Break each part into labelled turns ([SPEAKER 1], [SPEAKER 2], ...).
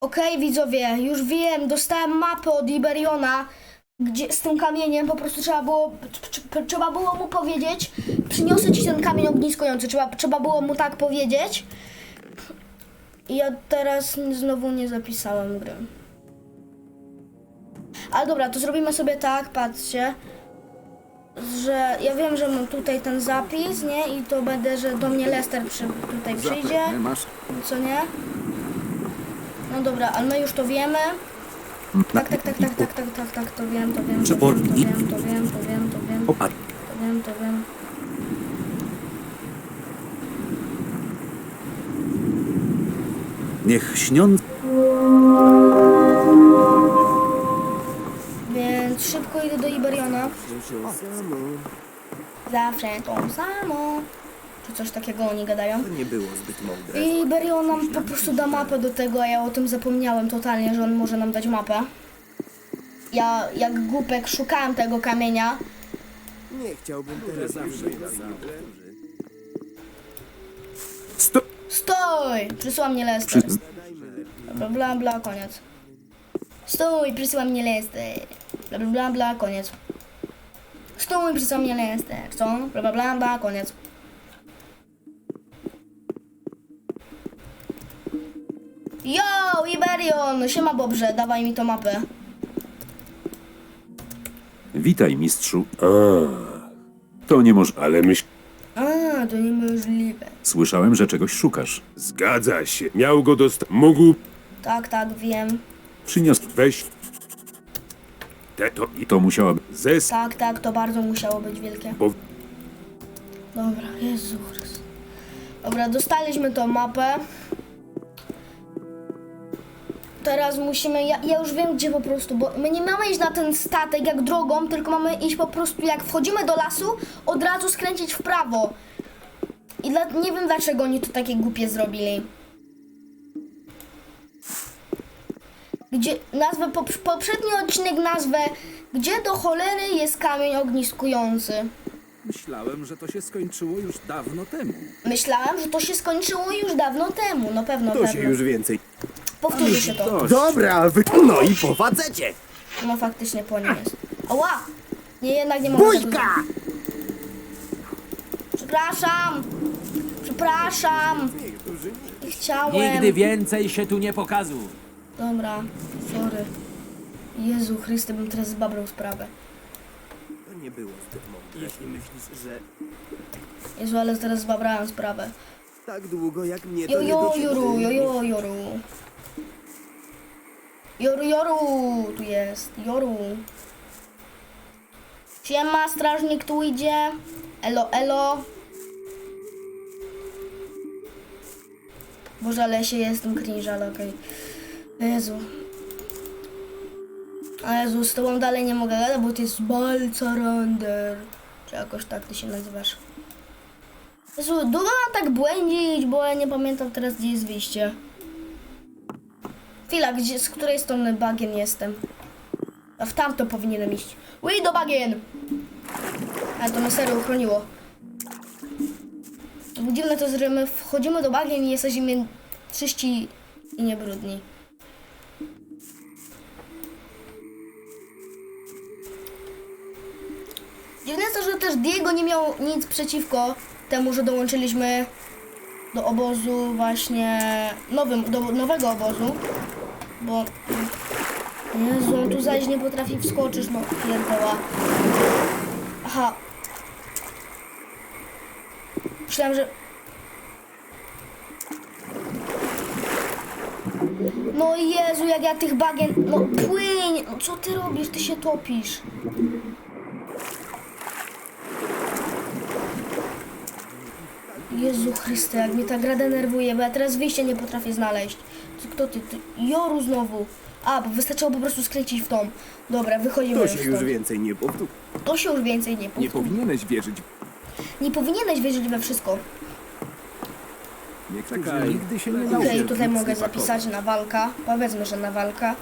[SPEAKER 1] Okej, widzowie, już wiem, dostałem mapę od Iberiona, gdzie z tym kamieniem po prostu trzeba było, tr- tr- trzeba było mu powiedzieć, przyniosę ci ten kamień ogniskujący, trzeba, trzeba było mu tak powiedzieć. I ja teraz znowu nie zapisałem gry. Ale dobra, to zrobimy sobie tak, patrzcie, że ja wiem, że mam tutaj ten zapis, nie? I to będę, że do mnie Lester przy, tutaj przyjdzie.
[SPEAKER 2] Zapewne masz.
[SPEAKER 1] Co nie? No dobra, ale my już to wiemy. Tak, tak, tak, tak, tak, tak, tak, tak, to wiem, to wiem, to wiem, to wiem, to wiem, to wiem, to wiem,
[SPEAKER 2] Opa,
[SPEAKER 1] to wiem, to wiem.
[SPEAKER 2] niech śniąc...
[SPEAKER 1] Więc szybko idę do Iberiona. Zawsze to samo. Czy coś takiego oni gadają?
[SPEAKER 3] Nie było zbyt mądre.
[SPEAKER 1] I nam po prostu da mapę do tego, a ja o tym zapomniałem totalnie, że on może nam dać mapę. Ja jak głupek szukałem tego kamienia,
[SPEAKER 3] Nie chciałbym teraz zawsze
[SPEAKER 2] Sto...
[SPEAKER 1] Stój! Przysyła mnie Lester.
[SPEAKER 2] Przy...
[SPEAKER 1] Bla bla bla, koniec. Stój, przysyła mnie Lester. Bla bla bla bla, koniec. Stój, przysyła mnie Lester. Co? Bla bla bla bla, koniec. Yo, Iberion! Siema Bobrze, dawaj mi tą mapę.
[SPEAKER 2] Witaj, mistrzu. A, to nie może... Ale myśl...
[SPEAKER 1] A, to niemożliwe.
[SPEAKER 2] Słyszałem, że czegoś szukasz.
[SPEAKER 4] Zgadza się. Miał go dostać. Mógł
[SPEAKER 1] Tak, tak, wiem.
[SPEAKER 2] Przyniósł...
[SPEAKER 4] weź te to i
[SPEAKER 2] To musiałaby...
[SPEAKER 4] zes,
[SPEAKER 1] Tak, tak, to bardzo musiało być wielkie.
[SPEAKER 4] bo
[SPEAKER 1] Dobra, Jezu. Dobra, dostaliśmy tą mapę. Teraz musimy, ja, ja już wiem gdzie po prostu, bo my nie mamy iść na ten statek jak drogą, tylko mamy iść po prostu jak wchodzimy do lasu, od razu skręcić w prawo. I dla, nie wiem dlaczego oni to takie głupie zrobili. Gdzie, nazwę, pop, poprzedni odcinek nazwę, gdzie do cholery jest kamień ogniskujący.
[SPEAKER 5] Myślałem, że to się skończyło już dawno temu.
[SPEAKER 1] Myślałem, że to się skończyło już dawno temu. No pewno,
[SPEAKER 3] to się
[SPEAKER 1] pewno.
[SPEAKER 3] już więcej.
[SPEAKER 1] Powtórzy się to.
[SPEAKER 3] Dobra, wy... No i powadzecie!
[SPEAKER 1] No faktycznie po nim jest. Ała! Nie, jednak nie mogę tego
[SPEAKER 3] Bójka!
[SPEAKER 1] Przepraszam! Przepraszam! Nie chciałem.
[SPEAKER 6] Nigdy więcej się tu nie pokazuj.
[SPEAKER 1] Dobra, sorry. Jezu Chryste, bym teraz zbabrał sprawę.
[SPEAKER 3] To nie było zbyt mądre. Jeśli myślisz, że
[SPEAKER 1] Jezu, ale teraz zbabrałem sprawę.
[SPEAKER 3] tak długo jak mnie to
[SPEAKER 1] Jo,
[SPEAKER 3] nie
[SPEAKER 1] jo,
[SPEAKER 3] dotyczy...
[SPEAKER 1] joru, jo, jo, joru. Joru, joru, tu jest, joru. Siema, strażnik tu idzie. Elo, elo. Boże, ale się jestem cringe, ale okej. Jezu. A Jezu, z tobą dalej nie mogę gadać, bo ty jest Balcarander. Czy jakoś tak ty się nazywasz. Jezu, długo mam tak błędzić, bo ja nie pamiętam teraz, gdzie jest wyjście. Chwila, gdzie, z której strony bagien jestem? A w tamto powinienem iść. Ui, do bagien! Ale to mnie serio uchroniło. Dziwne to, że my wchodzimy do bagien i jesteśmy czyści i niebrudni. Dziwne jest to, że też Diego nie miał nic przeciwko temu, że dołączyliśmy do obozu właśnie nowym, do nowego obozu, bo Jezu, on tu zaś nie potrafi wskoczyć, no pierdoła. Aha. Myślałem, że... No Jezu, jak ja tych bagien... No płyń! No co ty robisz? Ty się topisz. Jezu Chryste, jak mnie ta gra denerwuje, bo ja teraz wyjścia nie potrafię znaleźć. Co- Kto ty? ty? Joru znowu. A, bo wystarczyło po prostu skręcić w tą. Dobra, wychodzimy
[SPEAKER 3] To się już
[SPEAKER 1] stąd.
[SPEAKER 3] więcej nie powtórzy.
[SPEAKER 1] To się już więcej nie
[SPEAKER 5] Nie
[SPEAKER 1] powtórzy.
[SPEAKER 5] powinieneś wierzyć.
[SPEAKER 1] Nie powinieneś wierzyć we wszystko.
[SPEAKER 5] Niektórzy nigdy się nie
[SPEAKER 1] Okej,
[SPEAKER 5] nauczą.
[SPEAKER 1] tutaj
[SPEAKER 5] nic
[SPEAKER 1] mogę
[SPEAKER 5] nie pakować.
[SPEAKER 1] zapisać na walka. Powiedzmy, że na walka.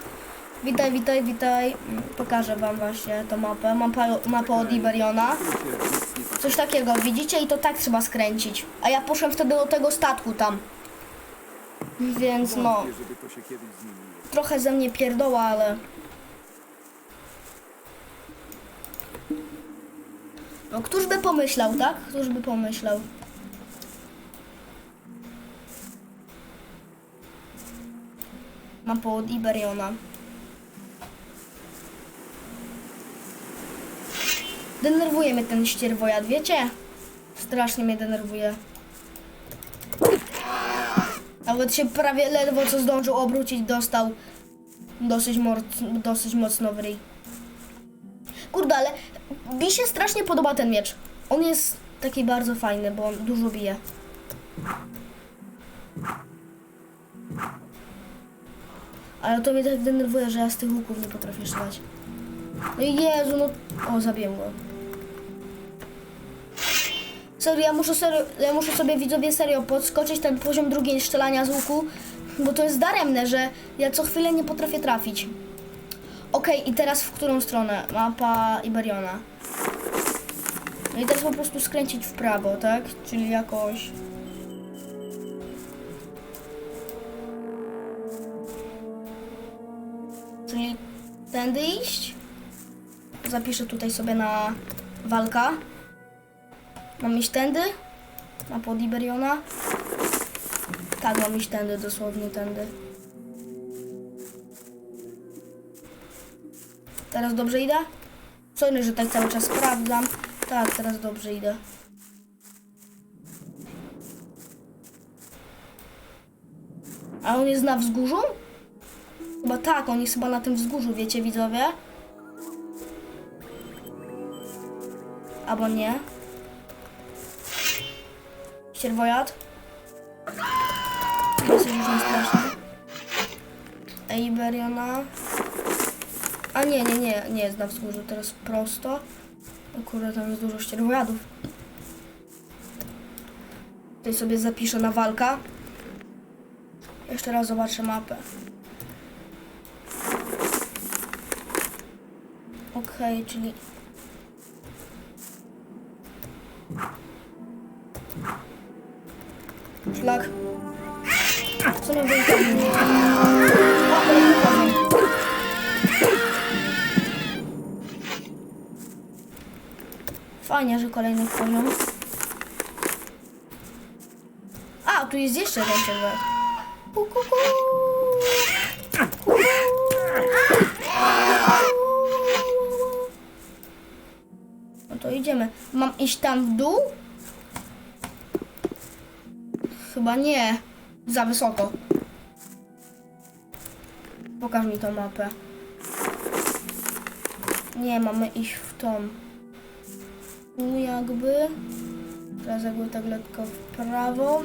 [SPEAKER 1] Witaj, witaj, witaj. Pokażę wam właśnie tą mapę. Mam pa- mapę od Iberiona. Coś takiego, widzicie? I to tak trzeba skręcić. A ja poszłem wtedy do tego statku tam. Więc no, trochę ze mnie pierdoła, ale... No, któż by pomyślał, tak? Któż by pomyślał? Mapa od Iberiona. Denerwuje mnie ten ścierwojad, wiecie? Strasznie mnie denerwuje. Nawet się prawie ledwo co zdążył obrócić, dostał dosyć, mor- dosyć mocno w ryj. Kurde, ale mi się strasznie podoba ten miecz. On jest taki bardzo fajny, bo on dużo bije. Ale to mnie tak denerwuje, że ja z tych łuków nie potrafię strzelać. No Jezu, no... O, zabiłem go. Serio, ja muszę, serio, ja muszę sobie widzowie serio podskoczyć ten poziom drugiej strzelania z łuku, bo to jest daremne, że ja co chwilę nie potrafię trafić. Okej, i teraz w którą stronę? Mapa Iberiona. No i teraz po prostu skręcić w prawo, tak? Czyli jakoś... Czyli tędy iść? Zapiszę tutaj sobie na walka. Mam iść tędy? Na pod Iberiona? Tak, mam iść tędy, dosłownie tędy. Teraz dobrze idę? Sorry, że tak cały czas sprawdzam. Tak, teraz dobrze idę. A on jest na wzgórzu? Chyba tak, on jest chyba na tym wzgórzu, wiecie widzowie? Albo nie. Sierwojad. Dosyć już. Eiberiona. A nie, nie, nie, nie jest na wzgórzu, teraz prosto. O kurde, tam jest dużo ścierwojadów. Tutaj sobie zapiszę na walka. Jeszcze raz zobaczę mapę. Okej, czyli... Szlak. Co nam. Fajnie, że kolejny poziom. A, tu jest jeszcze jeden ku. No to idziemy. Mam iść tam w dół? Chyba nie. Za wysoko. Pokaż mi tą mapę. Nie, mamy iść w tą. Tu jakby. Teraz jakby tak lekko w prawo.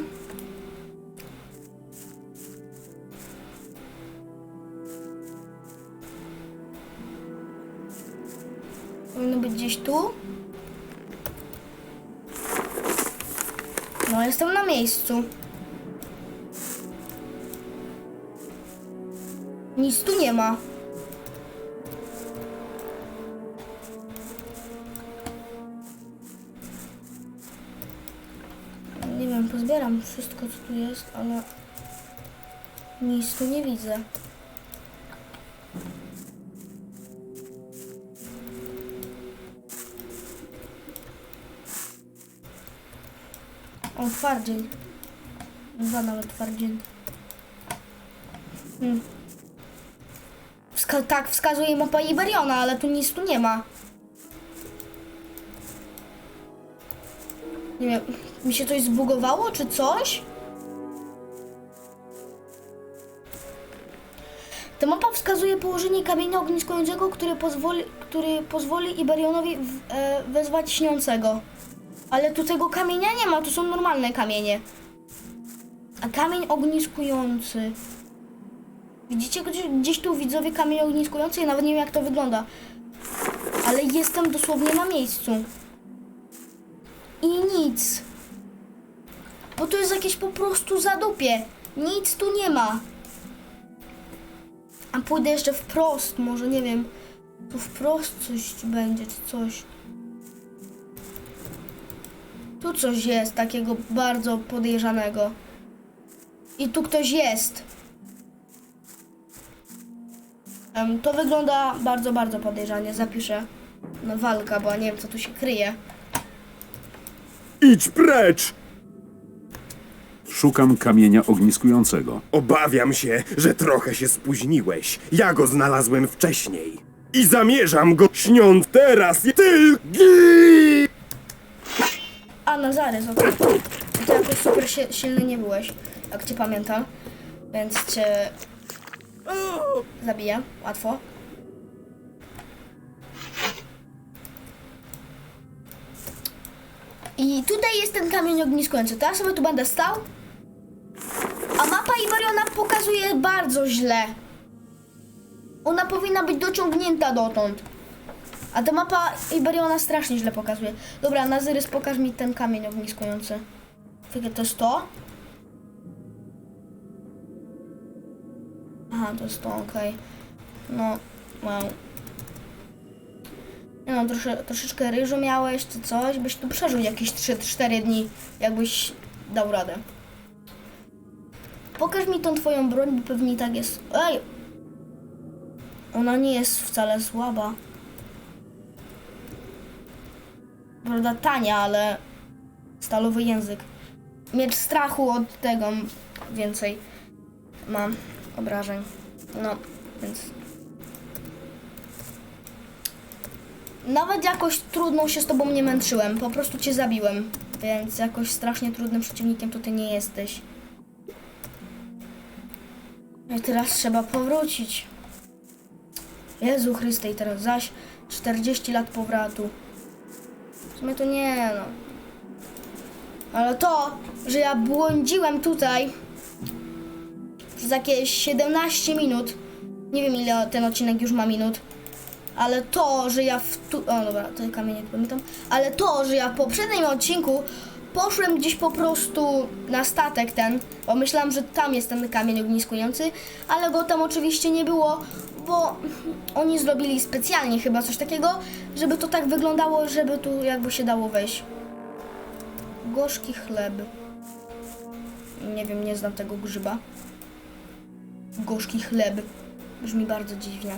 [SPEAKER 1] Powinno być gdzieś tu. No, jestem na miejscu. Nic tu nie ma. Nie wiem, pozbieram wszystko, co tu jest, ale nic tu nie widzę. O, twardziej. Dwa nawet twardziej. Hmm. Wska tak, wskazuje mapa Iberiona, ale tu nic tu nie ma. Nie wiem, mi się coś zbugowało, czy coś? Ta mapa wskazuje położenie kamienia ogniskującego, który pozwoli, który pozwoli Iberionowi w, e, wezwać śniącego. Ale tu tego kamienia nie ma, to są normalne kamienie. A kamień ogniskujący. Widzicie gdzieś, gdzieś tu widzowie kamień ogniskujący? Ja nawet nie wiem jak to wygląda. Ale jestem dosłownie na miejscu. I nic. Bo to jest jakieś po prostu zadupie. Nic tu nie ma. A pójdę jeszcze wprost, może nie wiem. Tu wprost coś będzie, czy coś. Tu coś jest takiego bardzo podejrzanego. I tu ktoś jest. To wygląda bardzo, bardzo podejrzanie. Zapiszę. No walka, bo nie wiem co tu się kryje.
[SPEAKER 4] Idź precz!
[SPEAKER 2] Szukam kamienia ogniskującego.
[SPEAKER 4] Obawiam się, że trochę się spóźniłeś. Ja go znalazłem wcześniej. I zamierzam go śniąc teraz tylko.
[SPEAKER 1] A, Nazarys, okej. Ty jakoś super si- silny nie byłeś, jak cię pamiętam. Więc cię... Zabiję, łatwo. I tutaj jest ten kamień ogniskujący. Ja sobie tu będę stał. A mapa Iberiona pokazuje bardzo źle. Ona powinna być dociągnięta dotąd. A ta mapa Iberiona strasznie źle pokazuje. Dobra, Nazyrys, pokaż mi ten kamień ogniskujący. Czekaj, to jest to? Aha, to jest to, okej. No, wow. No, trosze, troszeczkę ryżu miałeś, czy coś, byś tu przeżył jakieś 3-4 dni, jakbyś dał radę. Pokaż mi tą twoją broń, bo pewnie tak jest... Ej! Ona nie jest wcale słaba. Prawda, tania, ale stalowy język. Miecz strachu od tego więcej mam obrażeń. No, więc. Nawet jakoś trudną się z tobą nie męczyłem, po prostu cię zabiłem. Więc jakoś strasznie trudnym przeciwnikiem to ty nie jesteś. I teraz trzeba powrócić. Jezu Chryste, i teraz zaś 40 lat powrotu. W sumie to nie no. Ale to, że ja błądziłem tutaj przez jakieś 17 minut. Nie wiem ile ten odcinek już ma minut. Ale to, że ja w tu... O dobra, to kamienie pamiętam. Ale to, że ja w poprzednim odcinku poszłem gdzieś po prostu na statek ten, bo myślałam, że tam jest ten kamień ogniskujący, ale go tam oczywiście nie było, bo oni zrobili specjalnie chyba coś takiego, żeby to tak wyglądało, żeby tu jakby się dało wejść. Gorzki chleb. Nie wiem, nie znam tego grzyba. Gorzki chleb. Brzmi bardzo dziwnie.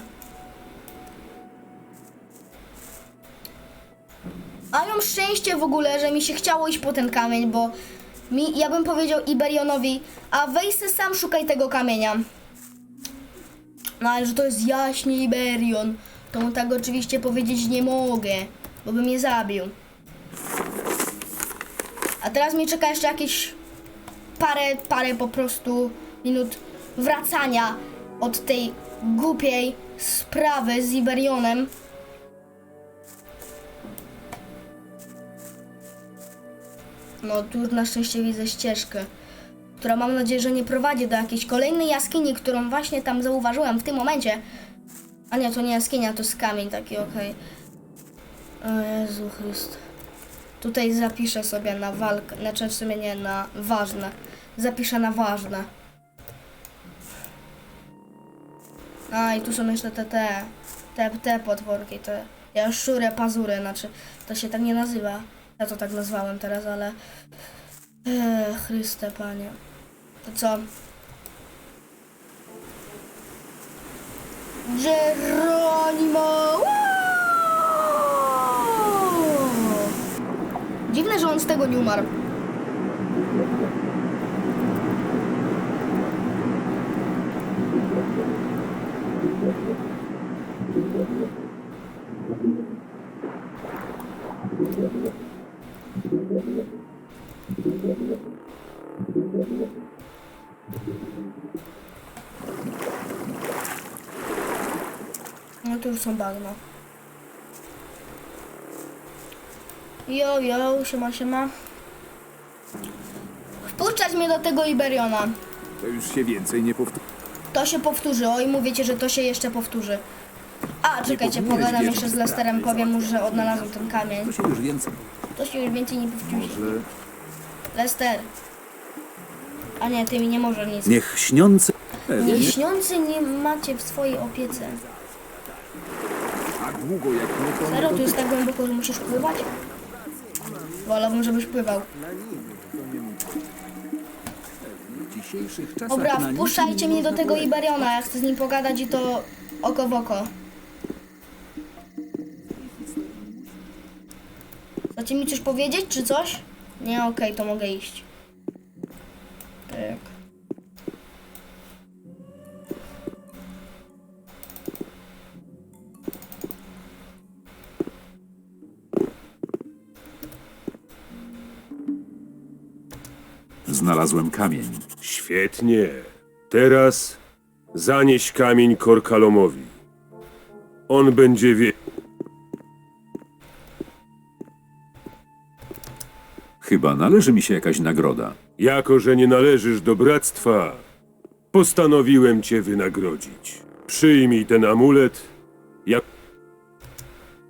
[SPEAKER 1] A mam szczęście w ogóle, że mi się chciało iść po ten kamień, bo mi, ja bym powiedział Iberionowi, a weź sam szukaj tego kamienia. No ale że to jest jaśnie Iberion, to mu tak oczywiście powiedzieć nie mogę, bo by mnie zabił. A teraz mnie czeka jeszcze jakieś parę, parę po prostu minut wracania od tej głupiej sprawy z Iberionem. No tu na szczęście widzę ścieżkę, która mam nadzieję, że nie prowadzi do jakiejś kolejnej jaskini, którą właśnie tam zauważyłem w tym momencie. A nie, to nie jaskinia, to jest kamień taki, okej. O Jezu Chryst. Tutaj zapiszę sobie na walkę, znaczy w sumie nie, na ważne. Zapiszę na ważne. A i tu są jeszcze te, te, te, te potworki, te jaszczure pazury, znaczy to się tak nie nazywa. Ja to tak nazwałem teraz, ale... Ech, Chryste, Panie. To co? Geronimo! Dziwne, że on z tego nie umarł. No to już są bagna. Jo, jo, siema, siema. Wpuszczać mnie do tego Iberiona.
[SPEAKER 5] To już się więcej nie powtórzy.
[SPEAKER 1] To się powtórzy, oj, mówicie, że to się jeszcze powtórzy. A, czekajcie, pogadam jeszcze z Lesterem, powiem mu, że odnalazłem ten kamień.
[SPEAKER 5] To się już więcej.
[SPEAKER 1] To się już więcej nie powtórzy.
[SPEAKER 5] Że
[SPEAKER 1] Lester. A nie, ty mi nie możesz nic.
[SPEAKER 5] niech śniący. Pewnie.
[SPEAKER 1] Nie śniący nie macie w swojej opiece.
[SPEAKER 5] Tak długo jak nie to.
[SPEAKER 1] Serio, tu jest tak głęboko, że musisz pływać? Wolałbym, żebyś pływał.
[SPEAKER 5] Dzisiejszych czasach
[SPEAKER 1] Dobra,
[SPEAKER 5] na
[SPEAKER 1] wpuszczajcie mnie
[SPEAKER 5] nie
[SPEAKER 1] do
[SPEAKER 5] można
[SPEAKER 1] tego
[SPEAKER 5] polegać.
[SPEAKER 1] Iberiona, ja chcę z nim pogadać i to oko w oko. Chcecie mi coś powiedzieć, czy coś? Nie, okej, to mogę iść.
[SPEAKER 2] Znalazłem kamień.
[SPEAKER 4] Świetnie. Teraz zanieś kamień Korkalomowi. On będzie wie...
[SPEAKER 2] Chyba należy mi się jakaś nagroda.
[SPEAKER 4] Jako, że nie należysz do bractwa, postanowiłem cię wynagrodzić. Przyjmij ten amulet, jak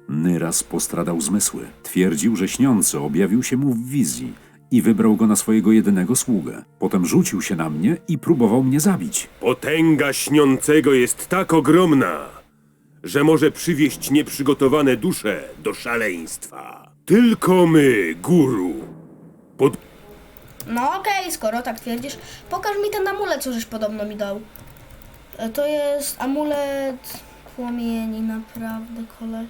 [SPEAKER 2] Nyras postradał zmysły. Twierdził, że śniący objawił się mu w wizji i wybrał go na swojego jedynego sługę. Potem rzucił się na mnie i próbował mnie zabić.
[SPEAKER 4] potęga śniącego jest tak ogromna, że może przywieść nieprzygotowane dusze do szaleństwa. Tylko my, guru, pod...
[SPEAKER 1] No okej, skoro tak twierdzisz, pokaż mi ten amulet, co żeś podobno mi dał. E, To jest amulet płomieni, naprawdę, koleś.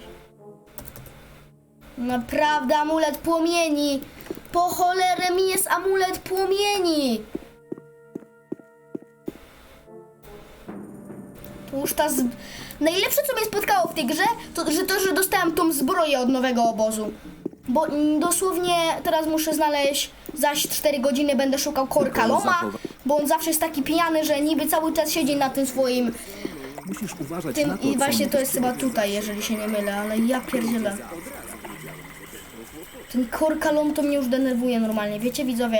[SPEAKER 1] Naprawdę, amulet płomieni! Po cholerę mi jest amulet płomieni! To już ta z... Najlepsze, co mnie spotkało w tej grze, to że, to, że dostałem tą zbroję od nowego obozu. Bo mm, dosłownie teraz muszę znaleźć, zaś 4 godziny będę szukał korka Loma, bo on zawsze jest taki pijany, że niby cały czas siedzi na tym swoim
[SPEAKER 5] Musisz uważać
[SPEAKER 1] tym
[SPEAKER 5] na to,
[SPEAKER 1] i
[SPEAKER 5] co
[SPEAKER 1] właśnie to
[SPEAKER 5] mówisz
[SPEAKER 1] jest chyba tutaj, jeżeli się nie mylę, ale ja pierdzielę. Ten korkalom to mnie już denerwuje normalnie, wiecie widzowie?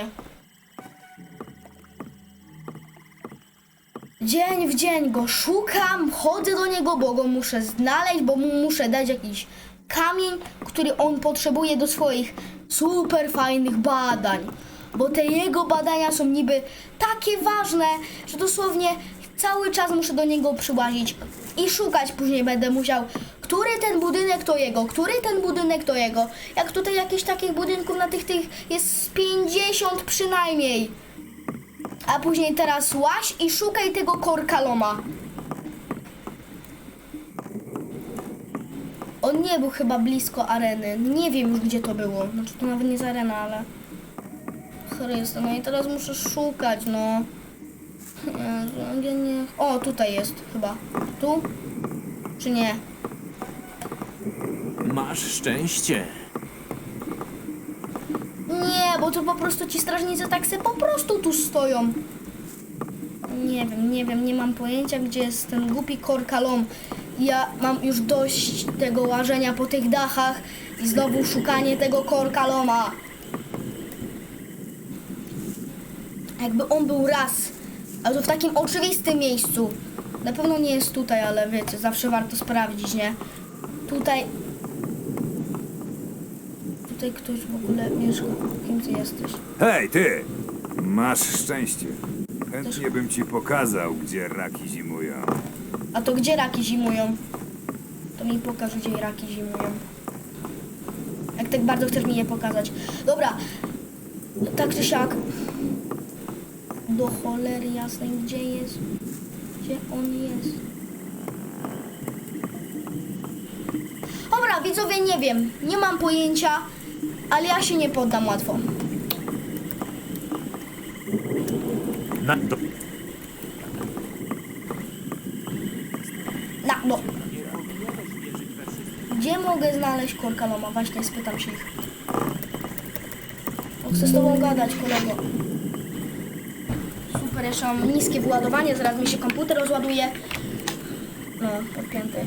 [SPEAKER 1] Dzień w dzień go szukam, chodzę do niego, bo go muszę znaleźć, bo mu muszę dać jakiś kamień, który on potrzebuje do swoich super fajnych badań. Bo te jego badania są niby takie ważne, że dosłownie cały czas muszę do niego przyłazić i szukać później będę musiał, który ten budynek to jego, który ten budynek to jego. Jak tutaj jakichś takich budynków na tych tych jest z 50 przynajmniej. A później teraz łaź i szukaj tego korkaloma. On nie był chyba blisko areny. Nie wiem już gdzie to było. Znaczy to nawet nie jest arena, ale... Chryste, no i teraz muszę szukać, no. Ja nie... O, tutaj jest chyba. Tu? Czy nie?
[SPEAKER 6] Masz szczęście.
[SPEAKER 1] Nie, bo to po prostu ci strażnicy tak se po prostu tu stoją. Nie wiem, nie wiem, nie mam pojęcia, gdzie jest ten głupi korkalom. Ja mam już dość tego łażenia po tych dachach i znowu szukanie tego korkaloma. Jakby on był raz, ale to w takim oczywistym miejscu. Na pewno nie jest tutaj, ale wiecie, zawsze warto sprawdzić, nie? Tutaj Tutaj ktoś w ogóle mieszka. Kim ty jesteś?
[SPEAKER 7] Hej, ty! Masz szczęście. Chętnie bym ci pokazał, gdzie raki zimują.
[SPEAKER 1] A to gdzie raki zimują? To mi pokaż, gdzie raki zimują. Jak tak bardzo chcesz mi je pokazać. Dobra. Tak czy siak. Do cholery jasnej, gdzie jest? Gdzie on jest? Dobra, widzowie, nie wiem. Nie mam pojęcia, ale ja się nie poddam łatwo.
[SPEAKER 6] Na, do,
[SPEAKER 1] Na, no. Gdzie mogę znaleźć korkaloma? Właśnie spytam się ich. Bo chcę z tobą gadać, kolego. Super, jeszcze mam niskie wyładowanie, zaraz mi się komputer rozładuje. No, podpięty.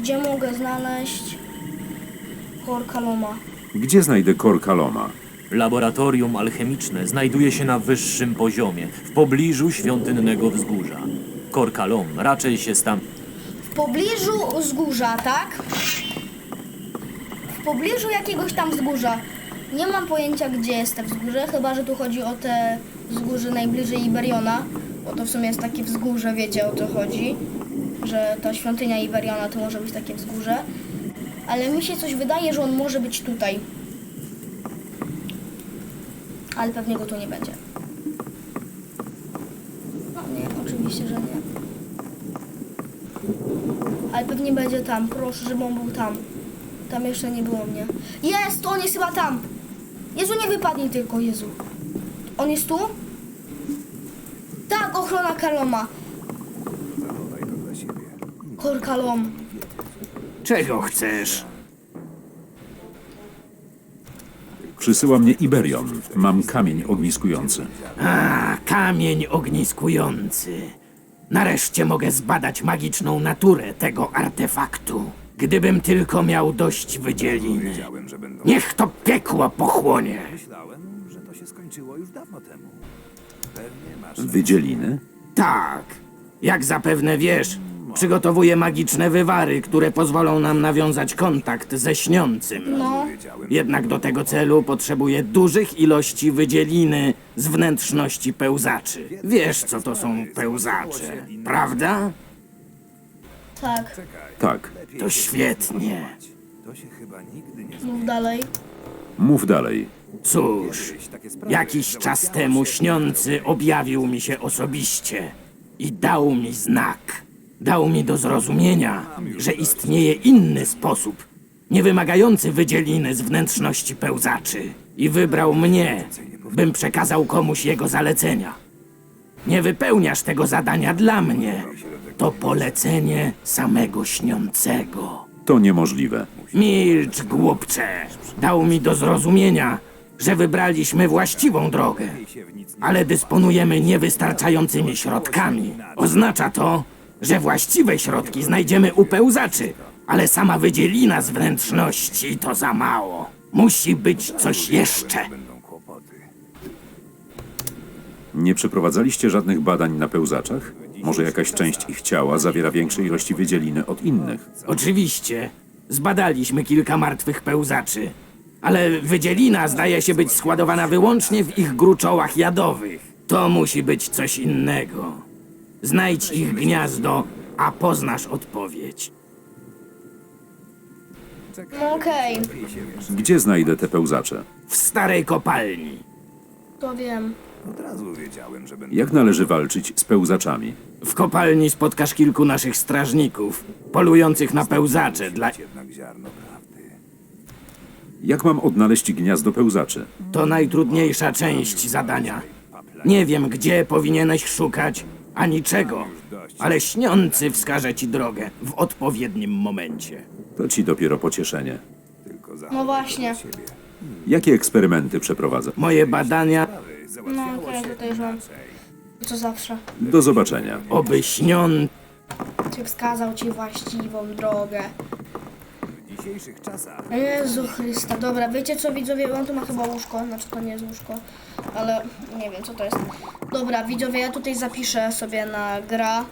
[SPEAKER 1] Gdzie mogę znaleźć korkaloma?
[SPEAKER 2] Gdzie znajdę korkaloma?
[SPEAKER 6] laboratorium alchemiczne znajduje się na wyższym poziomie, w pobliżu świątynnego wzgórza. Korkalom raczej się stam...
[SPEAKER 1] W pobliżu wzgórza, tak? W pobliżu jakiegoś tam wzgórza. Nie mam pojęcia, gdzie jest te wzgórze, chyba że tu chodzi o te wzgórze najbliżej Iberiona, bo to w sumie jest takie wzgórze, wiecie o co chodzi, że ta świątynia Iberiona to może być takie wzgórze, ale mi się coś wydaje, że on może być tutaj. Ale pewnie go tu nie będzie. Oczywiście, że nie. Ale pewnie będzie tam. Proszę, żeby on był tam. Tam jeszcze nie było mnie. Jest! On jest chyba tam! Jezu, nie wypadnij tylko, Jezu. On jest tu? Tak, ochrona Kaloma. Korkalom.
[SPEAKER 3] Czego chcesz?
[SPEAKER 2] Przysyła mnie Iberion. Mam kamień ogniskujący.
[SPEAKER 3] A, kamień ogniskujący. Nareszcie mogę zbadać magiczną naturę tego artefaktu. Gdybym tylko miał dość wydzieliny. Niech to piekło pochłonie.
[SPEAKER 7] Myślałem, że to się skończyło już dawno temu. Pewnie masz...
[SPEAKER 2] Wydzieliny?
[SPEAKER 3] Tak. Jak zapewne wiesz, przygotowuję magiczne wywary, które pozwolą nam nawiązać kontakt ze śniącym.
[SPEAKER 1] No.
[SPEAKER 3] Jednak do tego celu potrzebuję dużych ilości wydzieliny z wnętrzności pełzaczy. Wiesz, co to są pełzacze, prawda?
[SPEAKER 1] Tak.
[SPEAKER 2] Tak.
[SPEAKER 3] To świetnie.
[SPEAKER 7] To się chyba nigdy nie...
[SPEAKER 1] Mów dalej.
[SPEAKER 2] Mów dalej.
[SPEAKER 3] Cóż, jakiś czas temu śniący objawił mi się osobiście i dał mi znak. Dał mi do zrozumienia, że istnieje inny sposób, nie wymagający wydzieliny z wnętrzności pełzaczy. I wybrał mnie, bym przekazał komuś jego zalecenia. Nie wypełniasz tego zadania dla mnie. To polecenie samego śniącego.
[SPEAKER 2] To niemożliwe.
[SPEAKER 3] Milcz, głupcze. Dał mi do zrozumienia, że wybraliśmy właściwą drogę, ale dysponujemy niewystarczającymi środkami. Oznacza to, że właściwe środki znajdziemy u pełzaczy, ale sama wydzielina z wnętrzności to za mało. Musi być coś jeszcze.
[SPEAKER 2] Nie przeprowadzaliście żadnych badań na pełzaczach? Może jakaś część ich ciała zawiera większe ilości wydzieliny od innych?
[SPEAKER 3] Oczywiście, zbadaliśmy kilka martwych pełzaczy, ale wydzielina zdaje się być składowana wyłącznie w ich gruczołach jadowych. To musi być coś innego. Znajdź ich gniazdo, a poznasz odpowiedź.
[SPEAKER 1] Okej.
[SPEAKER 2] Gdzie znajdę te pełzacze?
[SPEAKER 3] W starej kopalni.
[SPEAKER 1] To wiem.
[SPEAKER 7] Od razu wiedziałem, że będą...
[SPEAKER 2] Jak należy walczyć z pełzaczami?
[SPEAKER 3] W kopalni spotkasz kilku naszych strażników, polujących na pełzacze dla...
[SPEAKER 7] Jednak ziarno prawdy.
[SPEAKER 2] Jak mam odnaleźć gniazdo pełzaczy?
[SPEAKER 3] To najtrudniejsza część zadania. Nie wiem, gdzie powinieneś szukać, ani czego, ale śniący wskaże ci drogę w odpowiednim momencie.
[SPEAKER 2] To ci dopiero pocieszenie.
[SPEAKER 7] Tylko za...
[SPEAKER 1] No właśnie.
[SPEAKER 2] Jakie eksperymenty przeprowadza?
[SPEAKER 3] Moje badania,
[SPEAKER 1] No okej, tutaj już mam. Co zawsze.
[SPEAKER 2] Do zobaczenia.
[SPEAKER 3] oby śniący
[SPEAKER 1] Czy wskazał ci właściwą drogę.
[SPEAKER 7] Dzisiejszych czasach
[SPEAKER 1] Jezu Chrysta, dobra, wiecie co widzowie, on tu ma chyba łóżko, znaczy to nie jest łóżko, ale nie wiem co to jest. Dobra, widzowie, ja tutaj zapiszę sobie na gra.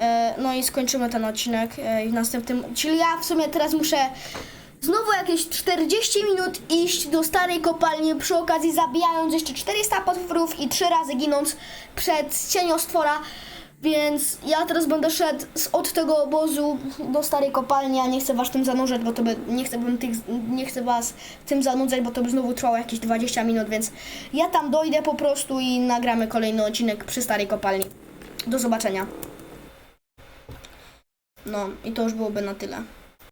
[SPEAKER 1] E, no i skończymy ten odcinek e, w następnym, czyli ja w sumie teraz muszę znowu jakieś 40 minut iść do starej kopalni, przy okazji zabijając jeszcze 400 potworów i 3 razy ginąc przed cieniostwora. Więc ja teraz będę szedł z, od tego obozu do starej kopalni, a nie chcę was tym zanurzać, bo to by, nie chcę, bym tych, nie chcę was tym zanudzać, bo to by znowu trwało jakieś 20 minut, więc ja tam dojdę po prostu i nagramy kolejny odcinek przy starej kopalni. Do zobaczenia. No i to już byłoby na tyle.